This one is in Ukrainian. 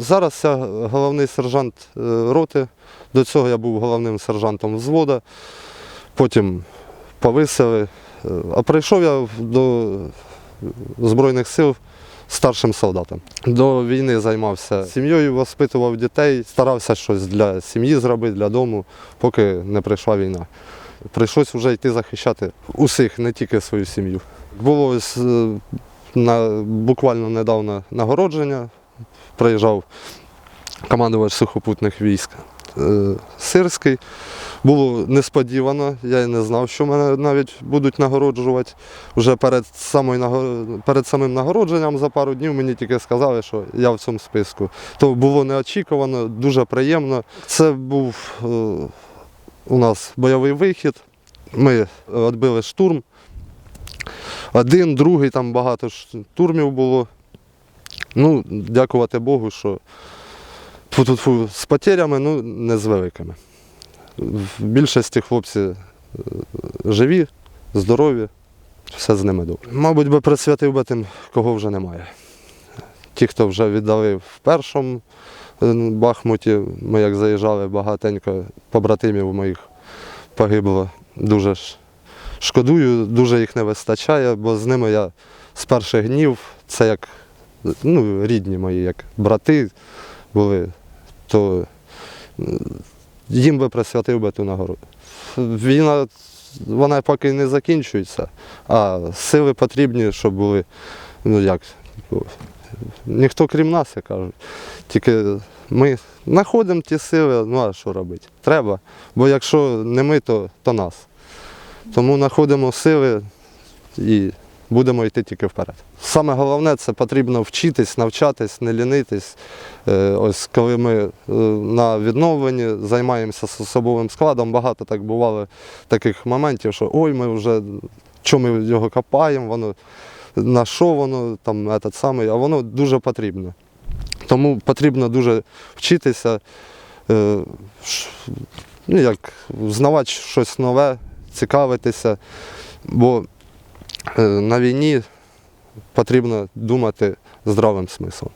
Зараз я головний сержант е, роти. До цього я був головним сержантом взвода, потім повисили. Е, А прийшов я до Збройних сил старшим солдатом. До війни займався сім'єю, воспитував дітей, старався щось для сім'ї зробити, для дому, поки не прийшла війна. Прийшлось вже йти захищати усіх, не тільки свою сім'ю. Було ось, е, на, буквально недавно нагородження. Приїжджав командувач сухопутних військ е, Сирський. Було несподівано, я й не знав, що мене навіть будуть нагороджувати. Вже перед, самою, перед самим нагородженням за пару днів мені тільки сказали, що я в цьому списку. То було неочікувано, дуже приємно. Це був е, у нас бойовий вихід. Ми відбили штурм. Один, другий, там багато штурмів було. Ну, дякувати Богу, що тьфу-тьфу-тьфу, з потерями, ну, не з великими. В більшості хлопці е, живі, здорові, все з ними добре. Мабуть, би присвятив би тим, кого вже немає. Ті, хто вже віддали в першому е, Бахмуті, ми як заїжджали, багатенько побратимів моїх погибло. Дуже шкодую, дуже їх не вистачає, бо з ними я з перших днів, це як ну, рідні мої, як брати були, то їм би присвятив би ту нагороду. Війна, вона поки не закінчується, а сили потрібні, щоб були, ну як, ніхто крім нас, як кажуть. Тільки ми знаходимо ті сили, ну а що робити? Треба. Бо якщо не ми, то, то нас. Тому знаходимо сили і будемо йти тільки вперед. Саме головне це потрібно вчитись, навчатись, не лінитись. Е, Ось коли ми е, на відновленні займаємося з особовим складом, багато так бувало таких моментів, що ой, ми вже чому ми його копаємо, воно на що воно там этот самий, а воно дуже потрібно. Тому потрібно дуже вчитися, е, ну, як, знавати щось нове, цікавитися, бо на війні потрібно думати здравим смислом.